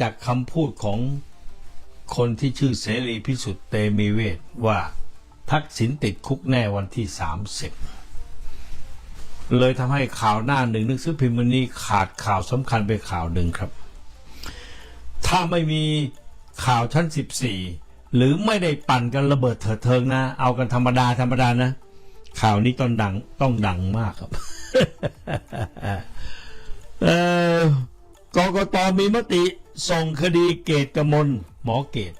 จากคำพูดของคนที่ชื่อเสรีพิสุทธิ์เตมีเวทว่าทักษิณติดคุกแน่วันที่ 30 เลยทำให้ข่าวหน้าหนึ่งหนังสือพิมพ์วันนี้ขาดข่าวสำคัญไปข่าวหนึ่งครับ ถ้าไม่มีข่าวชั้น 14 หรือไม่ได้ปั่นกันระเบิดเถิดเทิงนะ เอากันธรรมดาธรรมดานะ ข่าวนี้ต้องดังต้องดังมากครับเออกกตมีมติ ส่งคดีเกตกมลหมอเกต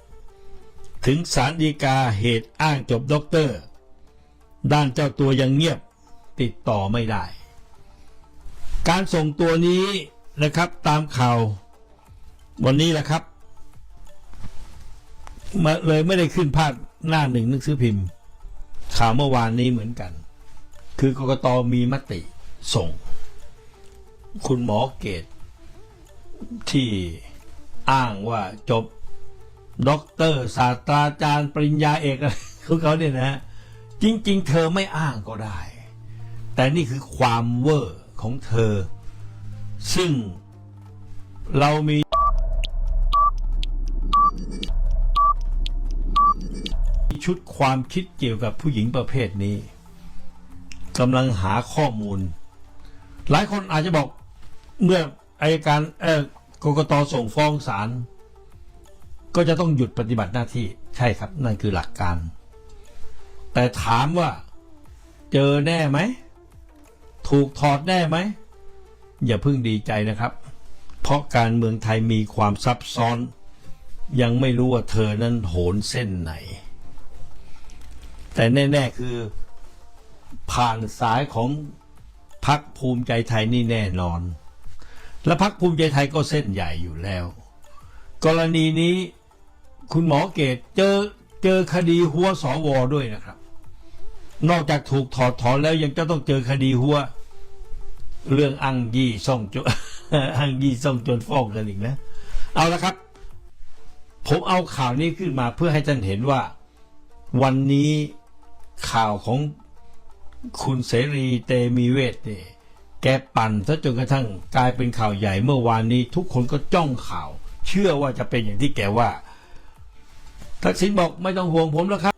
ถึงสารดีกาเหตุอ้างจบด็อกเตอร์ ด้านเจ้าตัวยังเงียบติดต่อไม่ได้ การส่งตัวนี้นะครับตามข่าว วันนี้แหละครับมาเลยไม่ได้ขึ้นพาดหน้าหนึ่งหนังสือพิมพ์ ข่าวเมื่อวานนี้เหมือนกัน คือกกตมีมติส่ง คุณหมอเกตที่ อ้างว่าจบด็อกเตอร์ศาสตราจารย์ปริญญาเอกอะไรของเขาเนี่ยนะฮะจริง ๆ เธอไม่อ้างก็ได้ แต่นี่คือความเวอร์ของเธอ ซึ่งเรามีชุดความคิดเกี่ยวกับผู้หญิงประเภทนี้กำลังหาข้อมูล หลายคนอาจจะบอกเมื่ออายการเออ กกตส่งฟ้องศาลก็จะต้องหยุดปฏิบัติหน้าที่ใช่ครับ นั่นคือหลักการ แต่ถามว่าเจอแน่ไหม ถูกถอดแน่ไหม อย่าเพิ่งดีใจนะครับ เพราะการเมืองไทยมีความซับซ้อน ยังไม่รู้ว่าเธอนั้นโหนเส้นไหน แต่แน่ ๆ คือ ผ่านสายของพักภูมิใจไทยนี่แน่นอน และพักภูมิใจไทยก็เส้นใหญ่อยู่แล้ว กรณีนี้คุณหมอเกตเจอเจอคดีหัวสวด้วยนะครับ นอกจากถูกถอดถอนแล้วยังจะต้องเจอคดีหัว เรื่องอังยี่ซ่องจนอังยี่ซ่องจนฟ้องกันอีกนะ เอาละครับ ผมเอาข่าวนี้ขึ้นมาเพื่อให้ท่านเห็นว่า วันนี้ข่าวของคุณเสรีเตมีเวทเนี่ย แกปั่นซะจนกระทั่งกลายเป็นข่าวใหญ่เมื่อวานนี้ทุกคนก็จ้องข่าว เชื่อว่าจะเป็นอย่างที่แกว่า ทักษิณบอกไม่ต้องห่วงผมแล้วครับ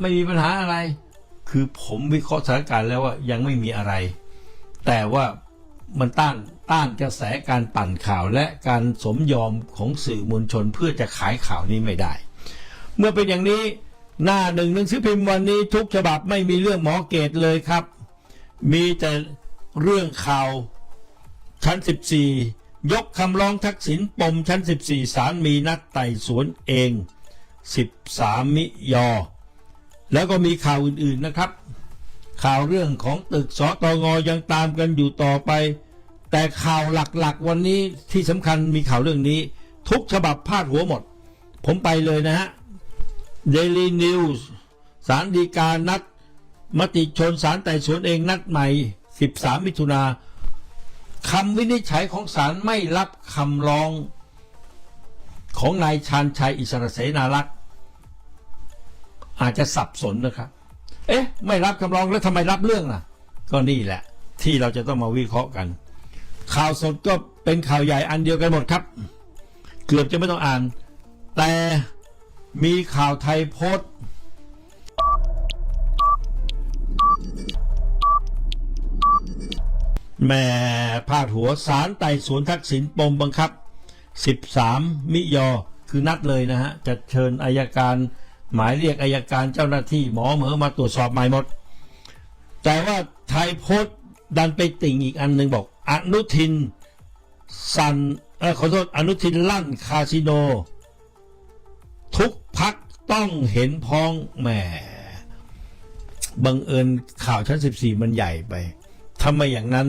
ไม่มีปัญหาอะไร คือผมวิเคราะห์สถานการณ์แล้วว่ายังไม่มีอะไร แต่ว่ามันต้านต้านกระแสการปั่นข่าวและการสมยอมของสื่อมวลชนเพื่อจะขายข่าวนี้ไม่ได้ เมื่อเป็นอย่างนี้ หน้าหนึ่งหนังสือพิมพ์วันนี้ทุกฉบับไม่มีเรื่องหมอเกตเลยครับ มีแต่เรื่องข่าวชั้น 14 ยกคำร้องทักษิณปมชั้น 14ศาลมีนัดไต่สวนเอง 13 มิยอ แล้วก็มีข่าวอื่นๆนะครับ ข่าวเรื่องของตึกสตงยังตามกันอยู่ต่อไป แต่ข่าวหลักๆ วันนี้ที่สำคัญมีข่าวเรื่องนี้ ทุกฉบับพาดหัวหมด ผมไปเลยนะฮะ Daily News สารดีกานัด มติชนสารไต่สวนเองนัดใหม่ 13 มิถุนาคำวินิจฉัยของศาลไม่รับคำร้องของนายชาญชัยอิสระเสนารักษ์อาจจะสับสนนะครับ เอ๊ะ ไม่รับคำร้องแล้วทำไมรับเรื่องล่ะ ก็นี่แหละ ที่เราจะต้องมาวิเคราะห์กัน ข่าวสดก็เป็นข่าวใหญ่อันเดียวกันหมดครับ เกือบจะไม่ต้องอ่าน แต่ มีข่าวไทยโพสแหม่พาดหัวสารไต่สวนทักษิณปมบังคับ 13 มิยอคือนัดเลยนะฮะ จะเชิญอายการ หมายเรียกอายการเจ้าหน้าที่หมอเหมอมาตรวจสอบใหม่หมด แต่ว่าไทยโพสดันไปติ่งอีกอันหนึ่งบอก อนุทินสันเออขอโทษอนุทินลั่นคาสิโน ทุก ต้องเห็นพ้องแหมบังเอิญข่าวชั้น14มันใหญ่ไปถ้าไมอย่างนั้น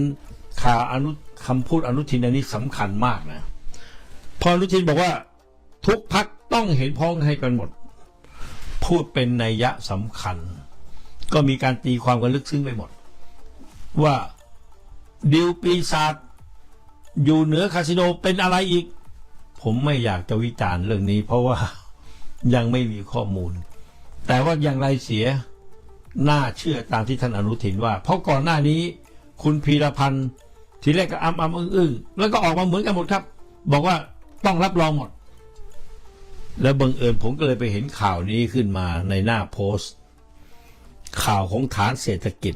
ข่าวอนุคำพูดอนุทินอันนี้สำคัญมากนะ พออนุทินบอกว่า ทุกพักต้องเห็นพ้องให้กันหมด พูดเป็นนัยยะสำคัญ ก็มีการตีความกันลึกซึ้งไปหมด ว่าดิวปีศาจอยู่เหนือคาสิโนเป็นอะไรอีก ผมไม่อยากจะวิจารณ์เรื่องนี้เพราะว่า ยังไม่มีข้อมูล แต่ว่าอย่างไรเสียน่าเชื่อตามที่ท่านอนุทินว่า เพราะก่อนหน้านี้คุณพีรพันธ์ทีแรกก็อ้ำอ้ำอึ้งอึ้งแล้วก็ออกมาเหมือนกันหมดครับ บอกว่าต้องรับรองหมด แล้วบังเอิญผมก็เลยไปเห็นข่าวนี้ขึ้นมาในหน้าโพสต์ ข่าวของฐานเศรษฐกิจ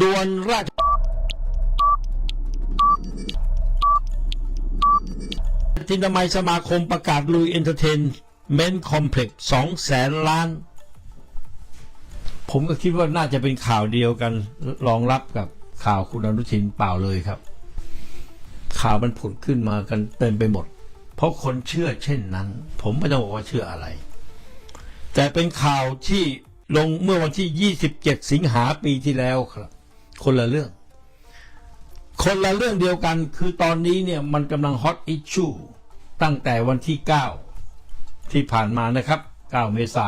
ดวนราช ทินามัยสมาคมประกาศลุยเอนเตอร์เทนเมนต์คอมเพล็กซ์สองแสนล้าน ผมก็คิดว่าน่าจะเป็นข่าวเดียวกันรองรับกับข่าวคุณอนุทินเปล่าเลยครับ ข่าวมันผุดขึ้นมากันเต็มไปหมด เพราะคนเชื่อเช่นนั้น ผมไม่ต้องบอกว่าเชื่ออะไร แต่เป็นข่าวที่ลงเมื่อวันที่ 27 สิงหาปีที่แล้วครับ คนละเรื่อง คนละเรื่องเดียวกันคือตอนนี้เนี่ยมันกำลังฮอตอิชชูตั้งแต่วันที่ 9 ที่ผ่านมานะครับ 9 เมษา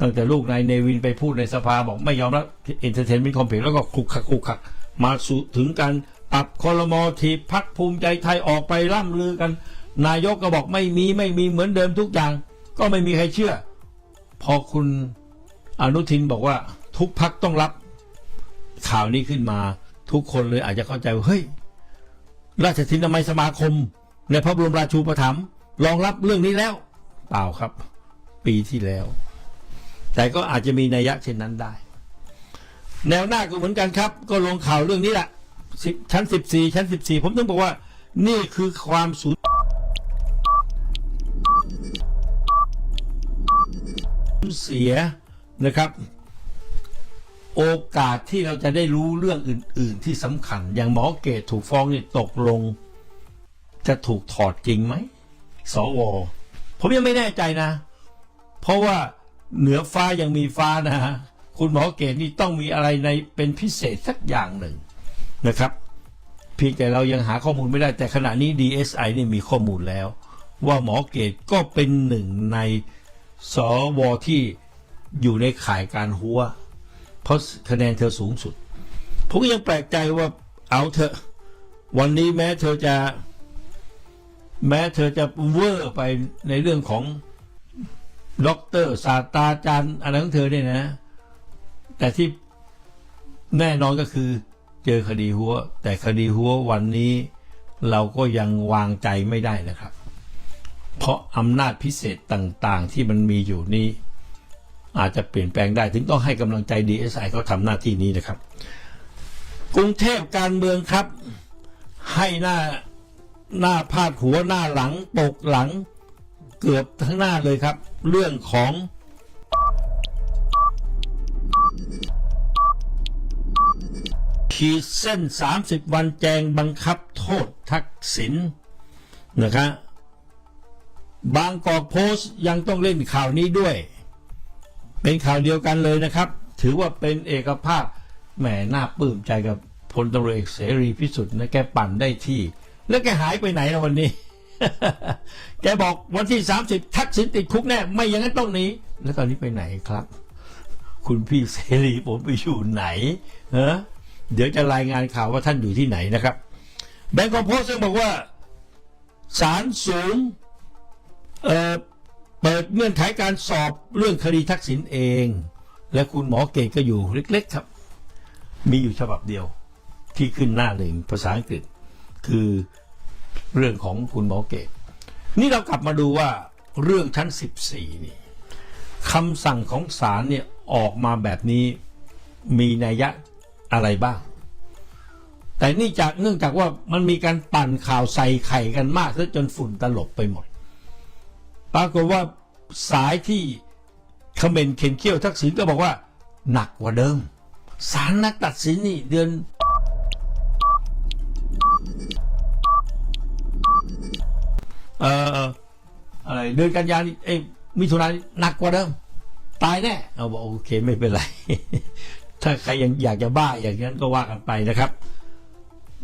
ตั้งแต่ลูกนายเนวินไปพูดในสภาบอกไม่ยอมรับเอนเตอร์เทนเมนต์คอมเพล็กซ์แล้วก็คลุกคลักคลุกคักมาสู่ถึงการปรับคอรมอทีพักภูมิใจไทยออกไปร่ำลือกัน นายกก็บอกไม่มีไม่มีเหมือนเดิมทุกอย่าง ก็ไม่มีใครเชื่อ พอคุณอนุทินบอกว่าทุกพักต้องรับข่าวนี้ขึ้นมา ทุกคนเลยอาจจะเข้าใจว่าเฮ้ยราชทินนามัยสมาคม ในพระบรมราชูปถัมภ์รองรับเรื่องนี้แล้วเปล่าครับ ปีที่แล้ว แต่ก็อาจจะมีนัยยะเช่นนั้นได้ แนวหน้าก็เหมือนกันครับ ก็ลงข่าวเรื่องนี้แหละชั้น14ชั้น14ผมต้องบอกว่า นี่คือความสูญเสียนะครับ โอกาสที่เราจะได้รู้เรื่องอื่น ๆ ที่สำคัญ อย่างหมอเกตถูกฟ้องนี่ตกลง จะถูกถอดจริงไหมสวผมยังไม่แน่ใจนะ เพราะว่าเหนือฟ้ายังมีฟ้านะฮะคุณหมอเกตนี่ต้องมีอะไรในเป็นพิเศษสักอย่างหนึ่งนะครับเพียงแต่เรายังหาข้อมูลไม่ได้แต่ขณะนี้ DSI นี่มีข้อมูลแล้ว ว่าหมอเกตก็เป็นหนึ่งในสวที่อยู่ในข่ายการหัว เพราะคะแนนเธอสูงสุด ผมก็ยังแปลกใจว่าเอาเถอะ วันนี้แม้เธอจะ แม้เธอจะเวอร์ไปในเรื่องของด็อกเตอร์ศาสตราจารย์อะไรของเธอเนี่ยนะ แต่ที่แน่นอนก็คือ เจอคดีหัว แต่คดีหัววันนี้เราก็ยังวางใจไม่ได้นะครับ เพราะอำนาจพิเศษต่างๆที่มันมีอยู่นี้ อาจจะเปลี่ยนแปลงได้ ถึงต้องให้กำลังใจ DSI เขาทำหน้าที่นี้นะครับ กรุงเทพการเมืองครับ ให้หน้าหน้าพาดหัวหน้าหลังปกหลัง เกือบทั้งหน้าเลยครับ เรื่องของขีดเส้น 30 วันแจงบังคับโทษทักษิณนะครับบางกอกโพสต์ยังต้องเล่นข่าวนี้ด้วย เป็นข่าวเดียวกันเลยนะครับ ถือว่าเป็นเอกภาพแหมน่าปลื้มใจกับพลตำรวจเอกเสรีพิสุทธิ์นะแกปั่นได้ที่ แล้วแกหายไปไหนนะวันนี้ แกบอกวันที่ 30 ทักษิณติดคุกแน่ ไม่อย่างนั้นต้องหนีแล้วตอนนี้ไปไหนครับ คุณพี่เสรีผมไปอยู่ไหนเออเดี๋ยวจะรายงานข่าวว่าท่านอยู่ที่ไหนนะครับ แบงก์กอโพสต์บอกว่าศาลสูงเอ่อ เปิดเงื่อนไขการสอบเรื่องคดีทักษิณเอง และคุณหมอเกตก็อยู่เล็ก ๆครับ มีอยู่ฉบับเดียวที่ขึ้นหน้าหนึ่งภาษาอังกฤษ คือเรื่องของคุณหมอเกต นี่เรากลับมาดูว่าเรื่องชั้น 14 นี่คำสั่งของศาลเนี่ยออกมาแบบนี้มีนัยยะอะไรบ้าง แต่นี่จากเนื่องจากว่ามันมีการปั่นข่าวใส่ไข่กันมากซะจนฝุ่นตลบไปหมด ปรากฏว่าสายที่คอมเมนต์เข็นเขี้ยวทักษิณก็บอกว่า หนักกว่าเดิมศาลนักตัดสินนี่เดือน เอ่ออะไรเดือนกันยายนเอ้มิถุนายนหนักกว่าเดิม ตายแน่เอาบอกโอเคไม่เป็นไร ถ้าใครยังอยากจะบ้าอย่างนั้นก็ว่ากันไปนะครับ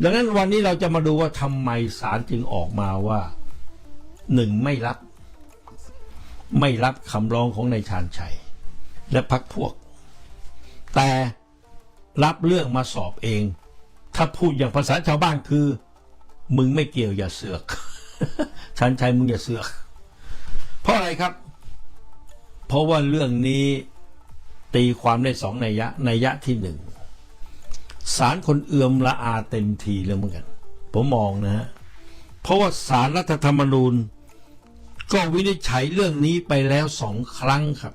ดังนั้นวันนี้เราจะมาดูว่าทำไมศาลจึงออกมาว่าหนึ่งไม่รับ ไม่รับคำร้องของนายชาญชัย และพักพวก แต่รับเรื่องมาสอบเอง ถ้าพูดอย่างภาษาชาวบ้านคือ มึงไม่เกี่ยวอย่าเสือกชาญชัยมึงอย่าเสือก เพราะอะไรครับ เพราะว่าเรื่องนี้ตีความได้สองนัยยะนัยยะที่หนึ่งศาลคนเอือมละอาเต็มทีแล้วเหมือนกัน ผมมองนะฮะเพราะว่าศาลรัฐธรรมนูญ ก็วินิจฉัยเรื่องนี้ไปแล้วสองครั้งครับ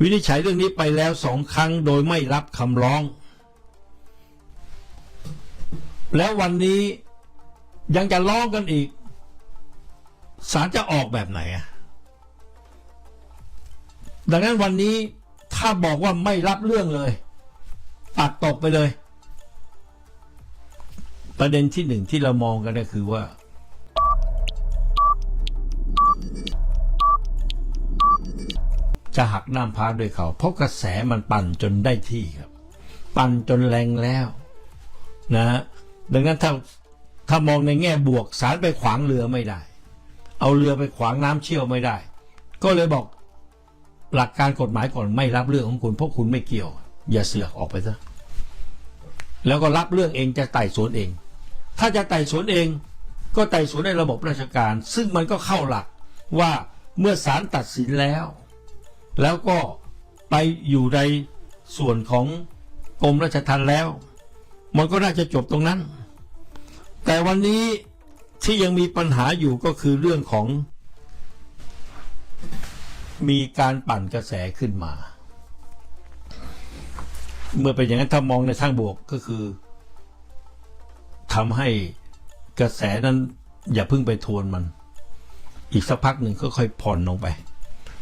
วินิจฉัยเรื่องนี้ไปแล้วสองครั้งโดยไม่รับคำร้อง แล้ววันนี้ยังจะร้องกันอีกศาลจะออกแบบไหนอะดังนั้นวันนี้ถ้าบอกว่าไม่รับเรื่องเลยตัดตกไปเลย ประเด็นที่หนึ่งที่เรามองกันก็คือว่า จะหักน้ำพาด้วยเขาเพราะกระแสมันปั่นจนได้ที่ครับ ปั่นจนแรงแล้วนะดังนั้นถ้าถ้ามองในแง่บวกสารไปขวางเรือไม่ได้ เอาเรือไปขวางน้ำเชี่ยวไม่ได้ ก็เลยบอกหลักการกฎหมายก่อนไม่รับเรื่องของคุณเพราะคุณไม่เกี่ยว อย่าเสือกออกไปซะแล้วก็รับเรื่องเองจะไต่สวนเอง ถ้าจะไต่สวนเอง ก็ไต่สวนในระบบราชการ ซึ่งมันก็เข้าหลักว่าเมื่อศาลตัดสินแล้ว แล้วก็ไปอยู่ในส่วนของกรมราชทัณฑ์แล้ว มันก็น่าจะจบตรงนั้น แต่วันนี้ที่ยังมีปัญหาอยู่ก็คือเรื่องของ มีการปั่นกระแสขึ้นมา เมื่อเป็นอย่างนั้นถ้ามองในทางบวกก็คือทำให้กระแสนั้นอย่าเพิ่งไปทวนมัน อีกสักพักหนึ่งก็ค่อยผ่อนลงไป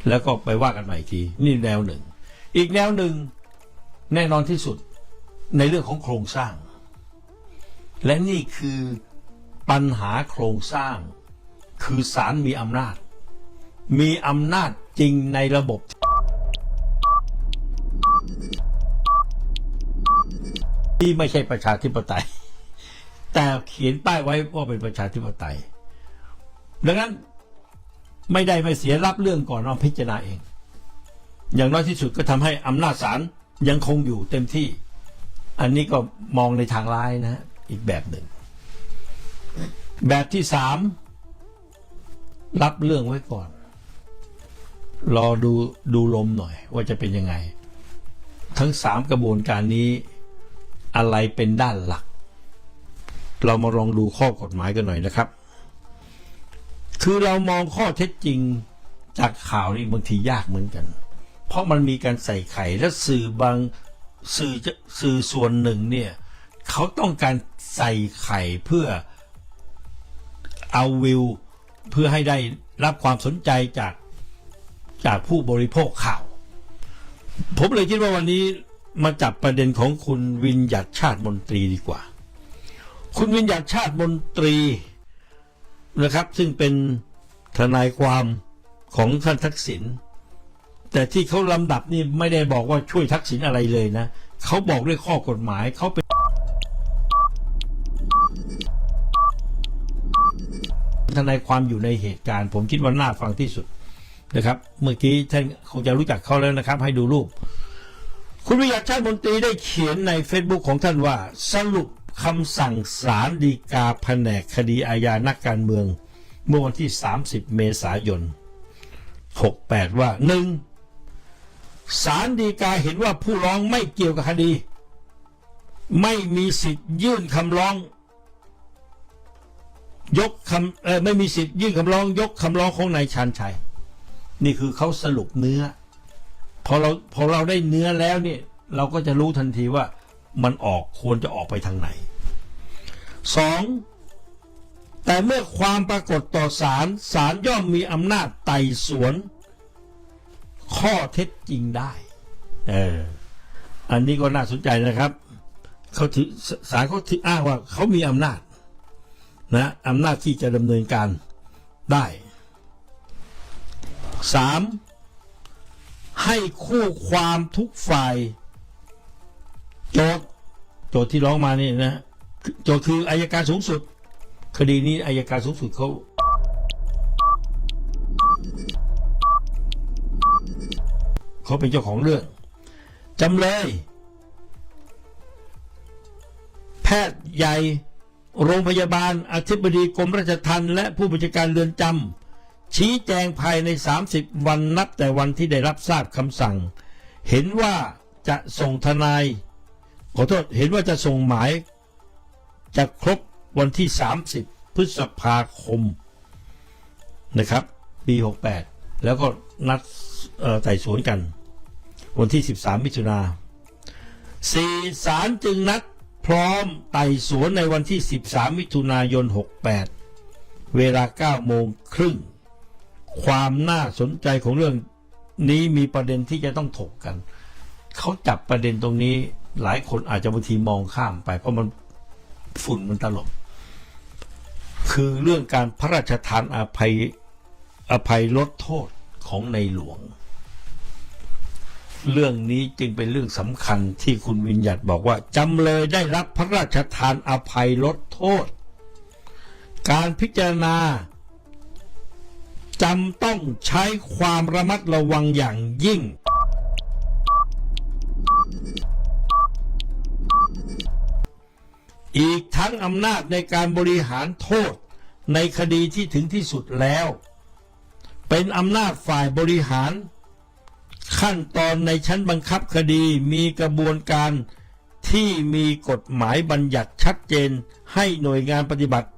แล้วก็ไปว่ากันใหม่อีกทีนี่แนวหนึ่ง อีกแนวหนึ่งแน่นอนที่สุดในเรื่องของโครงสร้าง และนี่คือปัญหาโครงสร้าง คือศาลมีอำนาจ มีอำนาจจริงในระบบที่ไม่ใช่ประชาธิปไตย แต่เขียนป้ายไว้ว่าเป็นประชาธิปไตย ดังนั้น ไม่ได้ไม่เสียรับเรื่องก่อนเราพิจารณาเอง อย่างน้อยที่สุดก็ทำให้อำนาจศาลยังคงอยู่เต็มที่ อันนี้ก็มองในทางร้ายนะ อีกแบบหนึ่ง แบบที่สามรับเรื่องไว้ก่อน รอดูดูลมหน่อย ว่าจะเป็นยังไง ทั้งสามกระบวนการนี้อะไรเป็นด้านหลัก เรามาลองดูข้อกฎหมายกันหน่อยนะครับ คือเรามองข้อเท็จจริงจากข่าวนี่บางทียากเหมือนกัน เพราะมันมีการใส่ไข่และสื่อบางสื่อสื่อส่วนหนึ่งเนี่ยเขาต้องการใส่ไข่เพื่อเอาวิวเพื่อให้ได้รับความสนใจจากจากผู้บริโภคข่าว ผมเลยคิดว่าวันนี้มาจับประเด็นของคุณวินยัดชาติมนตรีดีกว่า คุณวินยัดชาติมนตรี นะครับ ซึ่งเป็นทนายความของท่านทักษิณแต่ที่เขาลำดับนี่ไม่ได้บอกว่าช่วยทักษิณอะไรเลยนะเขาบอกด้วยข้อกฎหมายเขาเป็นทนายความอยู่ในเหตุการณ์ ผมคิดว่าน่าฟังที่สุดนะครับ เมื่อกี้ท่านคงจะรู้จักเขาแล้วนะครับ ให้ดูรูป คุณวิยาชาติมนตรีได้เขียนใน Facebook ของท่านว่า สรุป คำสั่งศาลฎีกาแผนกคดีอาญานักการเมือง เมื่อวันที่ 30 เมษายน 68 ว่า 1. ศาลฎีกาเห็นว่าผู้ร้องไม่เกี่ยวกับคดี ไม่มีสิทธิ์ยื่นคำร้อง ยกคำเออไม่มีสิทธิ์ยื่นคำร้อง ยกคำร้องของนายชาญชัย นี่คือเขาสรุปเนื้อ พอเราพอเราได้เนื้อแล้วเนี่ยเราก็จะรู้ทันทีว่า มันออกควรจะออกไปทางไหนสองแต่เมื่อความปรากฏต่อศาลศาลย่อมมีอำนาจไต่สวน ข้อเท็จจริงได้เอออันนี้ก็น่าสนใจนะครับเขาถือศาลเขาถืออ้างว่าเขามีอำนาจนะอำนาจที่จะดำเนินการได้สามให้คู่ความทุกฝ่าย โจทย์โจทย์ที่ร้องมานี่นะโจทย์คืออายการสูงสุด คดีนี้อายการสูงสุดเขาเขาเป็นเจ้าของเรื่องจำเลย แพทย์ใหญ่ โรงพยาบาล อธิบดีกรมราชทัณฑ์และผู้บัญชาการเรือนจำชี้แจงภายใน 30 วันนับแต่วันที่ได้รับทราบคำสั่ง เห็นว่าจะส่งทนาย ขอโทษเห็นว่าจะส่งหมายจะครบวันที่ 30 พฤษภาคมนะครับ ปี 68 แล้วก็นัดไต่สวนกัน วันที่ 13 มิถุนาสี่ศาลจึงนัดพร้อมไต่สวนในวันที่ 13 มิถุนายน 68 เวลา 9 โมงครึ่ง ความน่าสนใจของเรื่องนี้มีประเด็นที่จะต้องถกกัน เขาจับประเด็นตรงนี้ หลายคนอาจจะบางทีมองข้ามไป เพราะมันฝุ่นมันตลบ คือเรื่องการพระราชทานอภัยอภัยลดโทษของในหลวง เรื่องนี้จึงเป็นเรื่องสำคัญที่คุณวิญญัติบอกว่าจำเลยได้รับพระราชทานอภัยลดโทษ การพิจารณาจำต้องใช้ความระมัดระวังอย่างยิ่ง อีกทั้งอำนาจในการบริหารโทษในคดีที่ถึงที่สุดแล้ว เป็นอำนาจฝ่ายบริหาร ขั้นตอนในชั้นบังคับคดีมีกระบวนการที่มีกฎหมายบัญญัติชัดเจนให้หน่วยงานปฏิบัติ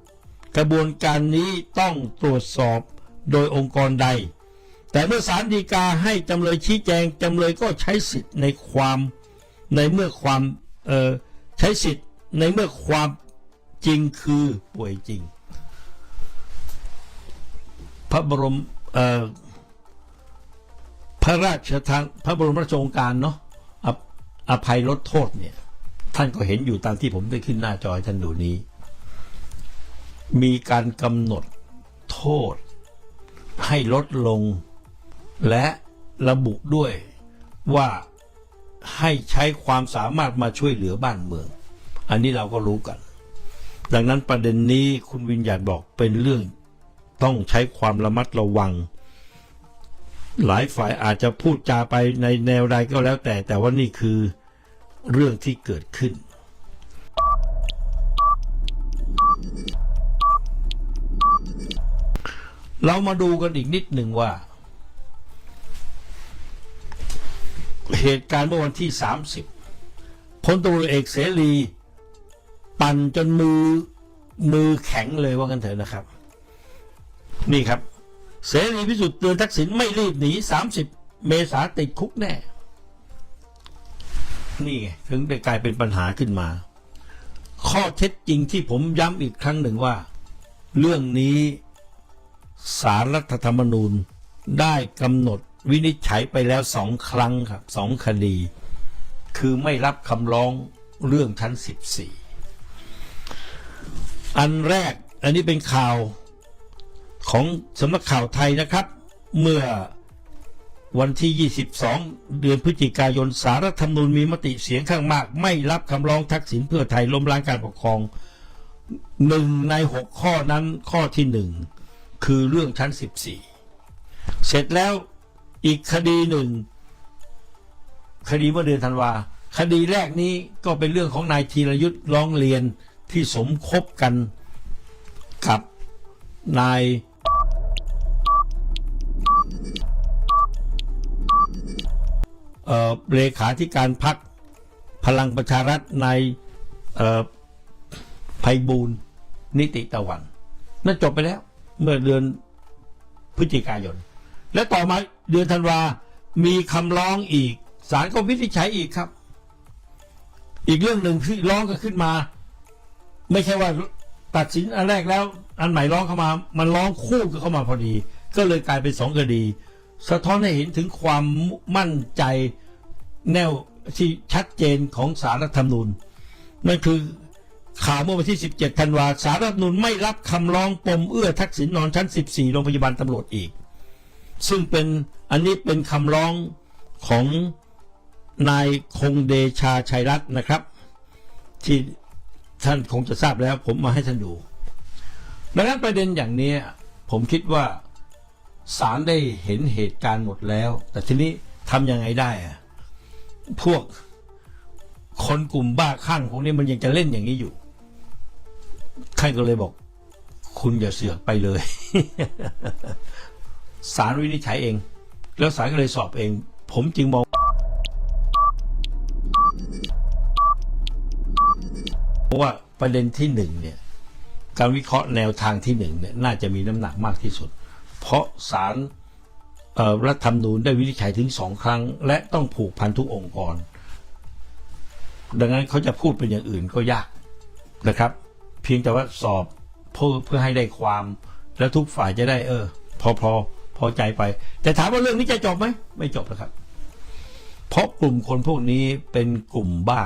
กระบวนการนี้ต้องตรวจสอบโดยองค์กรใด แต่เมื่อศาลฎีกาให้จำเลยชี้แจงจำเลยก็ใช้สิทธิ์ในความในเมื่อความใช้สิทธิ์ ในเมื่อความจริงคือป่วยจริง พระบรมพระราชทานพระบรมราชโองการเนาะอภอภัยลดโทษเนี่ย ท่านก็เห็นอยู่ตามที่ผมได้ขึ้นหน้าจอท่านดูนี้ มีการกำหนดโทษ ให้ลดลง และระบุด้วยว่าให้ใช้ความสามารถมาช่วยเหลือบ้านเมือง อันนี้เราก็รู้กัน ดังนั้นประเด็นนี้คุณวิญญาณบอกเป็นเรื่อง ต้องใช้ความระมัดระวัง หลายฝ่ายอาจจะพูดจาไปในแนวใดก็แล้วแต่ แต่ว่านี่คือเรื่องที่เกิดขึ้นเรามาดูกันอีกนิดหนึ่งว่า เหตุการณ์เมื่อวันที่ 30พลตำรวจเอกเสรี ปั่นจนมือมือแข็งเลยว่ากันเถอะนะครับ นี่ครับ เสรีพิสุทธิ์เตือนทักษิณไม่รีบหนี 30 เมษาติดคุกแน่ นี่ไงถึงได้กลายเป็นปัญหาขึ้นมา ข้อเท็จจริงที่ผมย้ำอีกครั้งหนึ่งว่า เรื่องนี้สารรัฐธรรมนูญได้กำหนดวินิจฉัยไปแล้วสองครั้งครับสองคดี คือไม่รับคำร้องเรื่องชั้น 14 อันแรกอันนี้เป็นข่าวของสำนักข่าวไทยนะครับ เมื่อวันที่ 22 เดือนพฤศจิกายนสารรัฐธรรมนูญมีมติเสียงข้างมาก ไม่รับคำร้องทักษิณเพื่อไทยล้มล้างการปกครองหนึ่งในหกข้อนั้นข้อที่หนึ่งคือเรื่องชั้น 14 เสร็จแล้วอีกคดีหนึ่ง คดีเมื่อเดือนธันวาคดีแรกนี้ก็เป็นเรื่องของนายธีรยุทธ์ร้องเรียน ที่สมคบกันกับนายเเลขาธิการพักพลังประชารัฐนายไพบูลนิติตะวัน นั่นจบไปแล้ว เมื่อเดือนพฤศจิกายน และต่อมาเดือนธันวา มีคำร้องอีกศาลก็วินิจฉัยอีกครับ อีกเรื่องหนึ่งที่ร้องก็ขึ้นมา ไม่ใช่ว่าตัดสินอันแรกแล้ว อันใหม่ร้องเข้ามา มันร้องคู่กันเข้ามาพอดี ก็เลยกลายเป็นสองคดี สะท้อนให้เห็นถึงความมั่นใจแนวที่ชัดเจนของสารรัฐธรรมนูญนั่นคือข่าวเมื่อวันที่ 17 ธันวาสารรัฐธรรมนูญไม่รับคำร้องปมเอื้อทักษิณนอนชั้น 14 โรงพยาบาลตำรวจอีก ซึ่งเป็นอันนี้เป็นคำร้องของนายคงเดชาชัยรัตน์นะครับ ที่ ท่านคงจะทราบแล้ว ผมมาให้ท่านดูดังนั้นประเด็นอย่างนี้ผมคิดว่าศาลได้เห็นเหตุการณ์หมดแล้ว แต่ทีนี้ทำยังไงได้อะพวกคนกลุ่มบ้าข้างพวกนี้มันยังจะเล่นอย่างนี้อยู่ท่านก็เลยบอก คุณอย่าเสือกไปเลยศาลวินิจฉัยเอง แล้วศาลก็เลยสอบเอง ผมจึงมอง ว่าประเด็นที่หนึ่งเนี่ยการวิเคราะห์แนวทางที่หนึ่งเนี่ยน่าจะมีน้ำหนักมากที่สุด เพราะศาลเอ่อรัฐธรรมนูญได้วินิจฉัยถึงสองครั้ง และต้องผูกพันทุกองค์กร ดังนั้นเขาจะพูดเป็นอย่างอื่นก็ยากนะครับ เพียงแต่ว่าสอบเพื่อเพื่อให้ได้ความ แล้วทุกฝ่ายจะได้เออ พอพอพอใจไป แต่ถามว่าเรื่องนี้จะจบไหมไม่จบนะครับ เพราะกลุ่มคนพวกนี้เป็นกลุ่มบ้า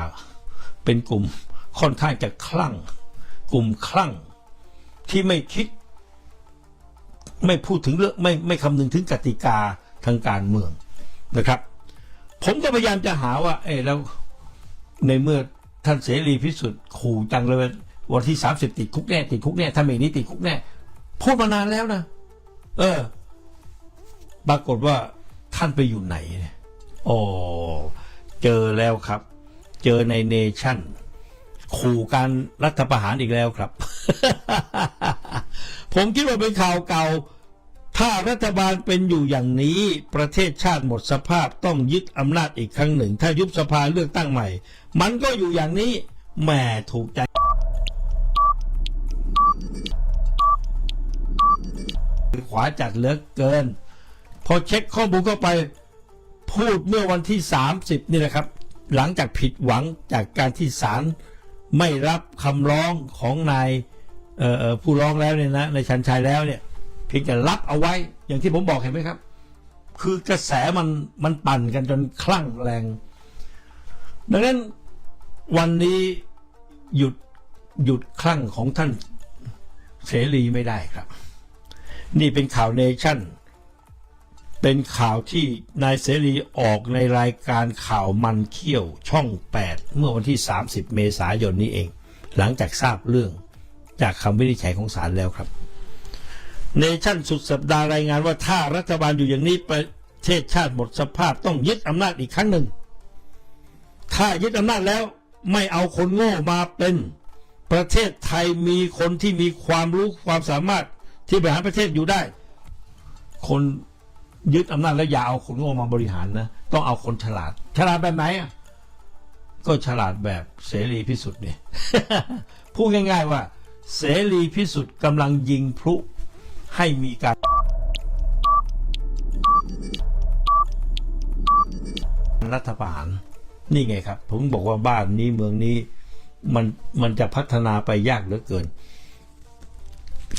เป็นกลุ่ม ค่อนข้างจะคลั่ง กลุ่มคลั่ง ที่ไม่คิด ไม่พูดถึงเรื่องไม่ไม่คำนึงถึงกติกาทางการเมืองนะครับ ผมก็พยายามจะหาว่า เออแล้วในเมื่อท่านเสรีพิสุทธิ์ขู่จังเลยวันที่สามสิบติดคุกแน่ติดคุกแน่ถ้าไม่นี้ติดคุกแน่พูดมานานแล้วนะเออ ปรากฏว่าท่านไปอยู่ไหนเนี่ยโอ้เจอแล้วครับ เจอในเนชั่น ขู่การรัฐประหารอีกแล้วครับ ผมคิดว่าเป็นข่าวเก่า ถ้ารัฐบาลเป็นอยู่อย่างนี้ ประเทศชาติหมดสภาพต้องยึดอำนาจอีกครั้งหนึ่ง ถ้ายุบสภาเลือกตั้งใหม่ มันก็อยู่อย่างนี้แหมถูกใจขวาจัดเหลือเกิน พอเช็คข้อมูลเข้าไปพูดเมื่อวันที่ 30 นี่แหละครับ หลังจากผิดหวังจากการที่ศาล ไม่รับคำร้องของนายผู้ร้องแล้วเนี่ยนะในชันชัยแล้วเนี่ย เพียงแต่รับเอาไว้อย่างที่ผมบอกเห็นไหมครับ คือกระแสมันมันปั่นกันจนคลั่งแรง ดังนั้นวันนี้หยุดหยุดคลั่งของท่านเสรีไม่ได้ครับ นี่เป็นข่าวเนชั่น เป็นข่าวที่นายเสรีออกในรายการข่าวมันเขี้ยวช่อง 8 เมื่อวันที่ 30 เมษายนนี้เอง หลังจากทราบเรื่องจากคำวินิจฉัยของศาลแล้วครับ เนชั่นสุดสัปดาห์รายงานว่าถ้ารัฐบาลอยู่อย่างนี้ประเทศชาติหมดสภาพต้องยึดอำนาจอีกครั้งหนึ่ง ถ้ายึดอำนาจแล้วไม่เอาคนโง่มาเป็นประเทศไทยมีคนที่มีความรู้ความสามารถที่บริหารประเทศอยู่ได้ คน ยึดอำนาจแล้วอย่าเอาคนโง่มาบริหารนะ ต้องเอาคนฉลาด ฉลาดแบบไหนอะก็ฉลาดแบบเสรีพิสุทธิ์เนี่ยพูดง่ายๆว่า เสรีพิสุทธิ์กำลังยิงพลุให้มีการรัฐประหารนี่ไงครับ ผมบอกว่าบ้านนี้เมืองนี้มันมันจะพัฒนาไปยากเหลือเกิน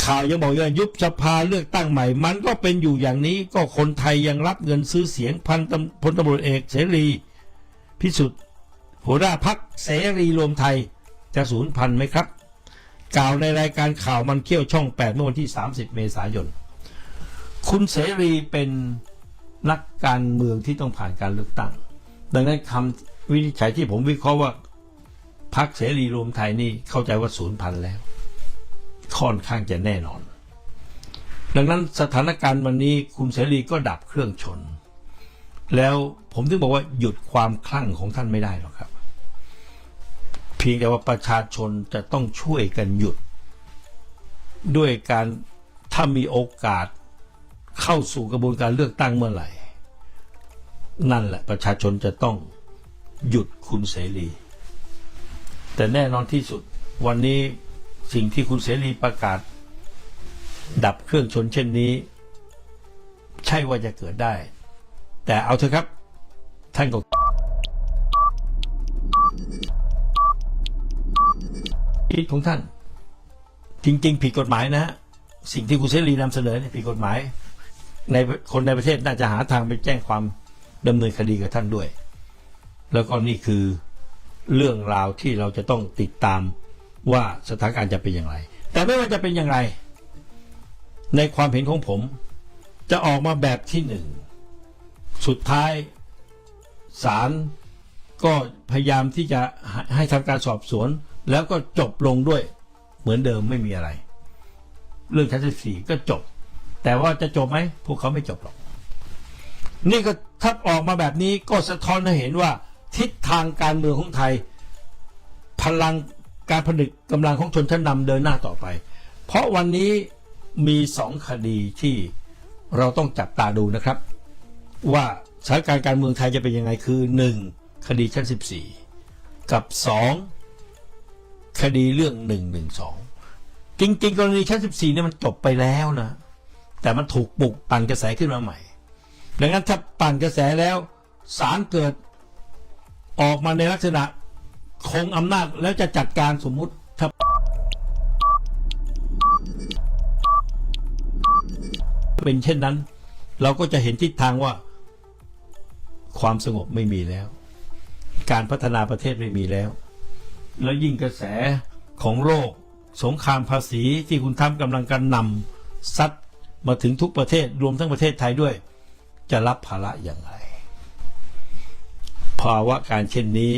ข่าวยังบอกว่ายุบสภาเลือกตั้งใหม่ มันก็เป็นอยู่อย่างนี้ก็คนไทยยังรับเงินซื้อเสียงพันตำพลตำรวจเอกเสรี พิสุทธิ์หัวหน้าพักเสรีรวมไทยจะสูญพันธุ์ไหมครับ กล่าวในรายการข่าวมันเขี้ยวช่อง 8 เมื่อวันที่ 30 เมษายน คุณเสรีเป็นนักการเมืองที่ต้องผ่านการเลือกตั้ง ดังนั้นคำวินิจฉัยที่ผมวิเคราะห์ว่าพักเสรีรวมไทยนี่เข้าใจว่าศูนย์พันธุ์แล้ว ค่อนข้างจะแน่นอน ดังนั้นสถานการณ์วันนี้คุณเสรีก็ดับเครื่องชน แล้วผมถึงบอกว่าหยุดความคลั่งของท่านไม่ได้หรอกครับ เพียงแต่ว่าประชาชนจะต้องช่วยกันหยุด ด้วยการถ้ามีโอกาสเข้าสู่กระบวนการเลือกตั้งเมื่อไหร่ นั่นแหละประชาชนจะต้องหยุดคุณเสรี แต่แน่นอนที่สุดวันนี้ สิ่งที่คุณเสรีประกาศ ดับเครื่องชนเช่นนี้ ใช่ว่าจะเกิดได้ แต่เอาเถอะครับ ท่านก็คิดของท่าน จริง ๆ ผิดกฎหมายนะฮะสิ่งที่คุณเสรีนำเสนอเนี่ยผิดกฎหมาย ในคนในประเทศน่าจะหาทางไปแจ้งความดำเนินคดีกับท่านด้วย แล้วก็นี่คือเรื่องราวที่เราจะต้องติดตาม ว่าสถานการณ์จะเป็นอย่างไร แต่ไม่ว่าจะเป็นอย่างไร ในความเห็นของผม จะออกมาแบบที่หนึ่งสุดท้ายศาลก็พยายามที่จะให้ทำการสอบสวน แล้วก็จบลงด้วย เหมือนเดิมไม่มีอะไร เรื่องชั้นที่สี่ก็จบ แต่ว่าจะจบไหมพวกเขาไม่จบหรอก นี่ก็ถ้าออกมาแบบนี้ก็สะท้อนให้เห็นว่า ทิศทางการเมืองของไทย พลัง การผนึกกำลังของชนชั้นนำเดินหน้าต่อไป เพราะวันนี้มีสองคดีที่เราต้องจับตาดูนะครับ ว่าสถานการณ์การเมืองไทยจะเป็นยังไงคือหนึ่งคดีชั้น 14 กับสองคดีเรื่องหนึ่งหนึ่งสองจริงๆ กรณีชั้นสิบสี่เนี่ยมันจบไปแล้วนะ แต่มันถูกปลุกปั่นกระแสขึ้นมาใหม่ ดังนั้นถ้าปั่นกระแสแล้วศาลเกิดออกมาในลักษณะ คงอำนาจแล้วจะจัดการสมมุติถ้าเป็นเช่นนั้น เราก็จะเห็นทิศทางว่า ความสงบไม่มีแล้ว การพัฒนาประเทศไม่มีแล้ว แล้วยิ่งกระแสของโลก สงครามภาษีที่คุณทำกำลังกันนำซัดมาถึงทุกประเทศรวมทั้งประเทศไทยด้วย จะรับภาระอย่างไร ภาวะการเช่นนี้